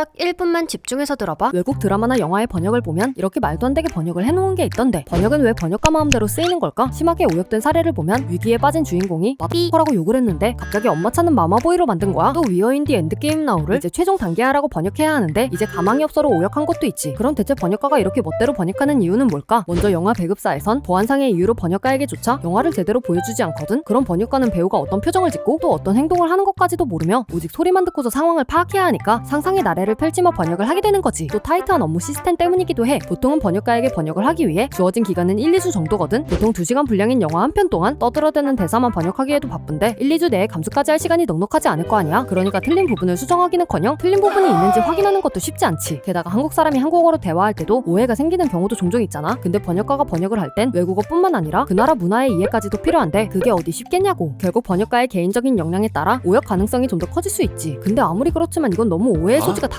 딱 1분만 집중해서 들어봐. 외국 드라마나 영화의 번역을 보면 이렇게 말도 안 되게 번역을 해놓은 게 있던데 번역은 왜 번역가 마음대로 쓰이는 걸까? 심하게 오역된 사례를 보면 위기에 빠진 주인공이 마삐라고 욕을 했는데 갑자기 엄마 찾는 마마보이로 만든 거야. 또 위어인디 엔드게임 나우를 이제 최종 단계하라고 번역해야 하는데 이제 가망이 없어로 오역한 것도 있지. 그럼 대체 번역가가 이렇게 멋대로 번역하는 이유는 뭘까? 먼저 영화 배급사에선 보안상의 이유로 번역가에게조차 영화를 제대로 보여주지 않거든. 그럼 번역가는 배우가 어떤 표정을 짓고 또 어떤 행동을 하는 것까지도 모르며 오직 소리만 듣고서 상황을 파악해야 하니까 상상의 나래 를 펼치며 번역을 하게 되는 거지. 또 타이트한 업무 시스템 때문이기도 해. 보통은 번역가에게 번역을 하기 위해 주어진 기간은 1, 2주 정도거든. 보통 2시간 분량인 영화 한 편 동안 떠들어대는 대사만 번역하기에도 바쁜데 1, 2주 내에 감수까지 할 시간이 넉넉하지 않을 거 아니야. 그러니까 틀린 부분을 수정하기는커녕 틀린 부분이 있는지 확인하는 것도 쉽지 않지. 게다가 한국 사람이 한국어로 대화할 때도 오해가 생기는 경우도 종종 있잖아. 근데 번역가가 번역을 할 땐 외국어뿐만 아니라 그 나라 문화의 이해까지도 필요한데 그게 어디 쉽겠냐고. 결국 번역가의 개인적인 역량에 따라 오역 가능성이 좀 더 커질 수 있지. 근데 아무리 그렇지만 이건 너무 오해의 소지가 다